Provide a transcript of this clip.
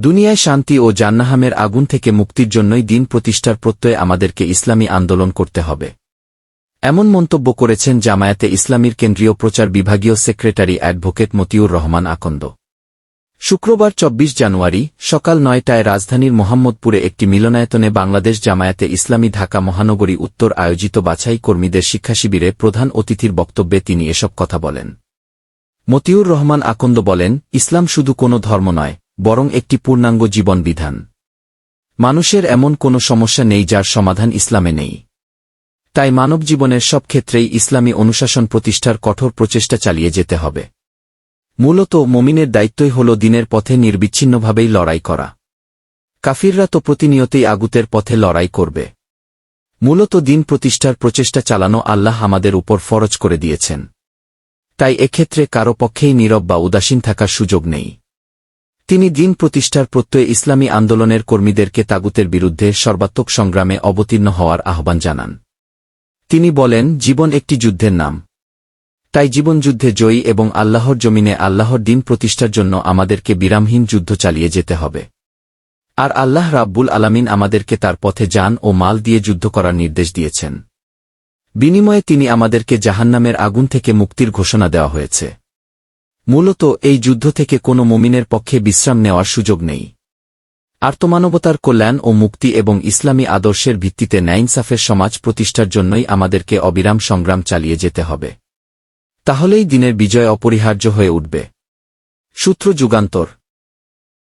দুনিয়ায় শান্তি ও জান্নাহামের আগুন থেকে মুক্তির জন্যই দিন প্রতিষ্ঠার প্রত্যয়ে আমাদেরকে ইসলামী আন্দোলন করতে হবে। এমন মন্তব্য করেছেন জামায়াতে ইসলামীর কেন্দ্রীয় প্রচার বিভাগীয় সেক্রেটারি অ্যাডভোকেট মতিউর রহমান আকন্দ। শুক্রবার ২৪ জানুয়ারি, সকাল নয়টায় রাজধানীর মোহাম্মদপুরে একটি মিলনায়তনে বাংলাদেশ জামায়াতে ইসলামী ঢাকা মহানগরী উত্তর আয়োজিত বাছাই কর্মীদের শিক্ষাশিবিরে প্রধান অতিথির বক্তব্যে তিনি এসব কথা বলেন। মতিউর রহমান আকন্দ বলেন, ইসলাম শুধু কোনো ধর্ম নয় বরং একটি পূর্ণাঙ্গ জীবন বিধান মানুষের এমন কোনো সমস্যা নেই যার সমাধান ইসলামে নেই। তাই মানব জীবনের সব ক্ষেত্রেই ইসলামী অনুশাসন প্রতিষ্ঠার কঠোর প্রচেষ্টা চালিয়ে যেতে হবে। মূলত মমিনের দায়িত্বই হল দিনের পথে নির্বিচ্ছিন্নভাবেই লড়াই করা। কাফিররা তো প্রতিনিয়তই আগুতের পথে লড়াই করবে। মূলত দিন প্রতিষ্ঠার প্রচেষ্টা চালানো আল্লাহ আমাদের উপর ফরজ করে দিয়েছেন। তাই এক্ষেত্রে কারও পক্ষেই নীরব বা উদাসীন থাকার সুযোগ নেই। তিনি দিন প্রতিষ্ঠার প্রত্যয়ে ইসলামী আন্দোলনের কর্মীদেরকে তাগুতের বিরুদ্ধে সর্বাত্মক সংগ্রামে অবতীর্ণ হওয়ার আহ্বান জানান। তিনি বলেন, জীবন একটি যুদ্ধের নাম। তাই জীবনযুদ্ধে জয়ী এবং আল্লাহর জমিনে আল্লাহর দিন প্রতিষ্ঠার জন্য আমাদেরকে বিরামহীন যুদ্ধ চালিয়ে যেতে হবে। আর আল্লাহ রাব্বুল আলামিন আমাদেরকে তার পথে যান ও মাল দিয়ে যুদ্ধ করার নির্দেশ দিয়েছেন। বিনিময়ে তিনি আমাদেরকে জাহান্নামের আগুন থেকে মুক্তির ঘোষণা দেওয়া হয়েছে। মূলত এই যুদ্ধ থেকে কোনো মুমিনের পক্ষে বিশ্রাম নেওয়ার সুযোগ নেই। আর্তমানবতার কল্যাণ ও মুক্তি এবং ইসলামী আদর্শের ভিত্তিতে ন্যাইনসাফের সমাজ প্রতিষ্ঠার জন্যই আমাদেরকে অবিরাম সংগ্রাম চালিয়ে যেতে হবে। তাহলেই দিনের বিজয় অপরিহার্য হয়ে উঠবে। সূত্র যুগান্তর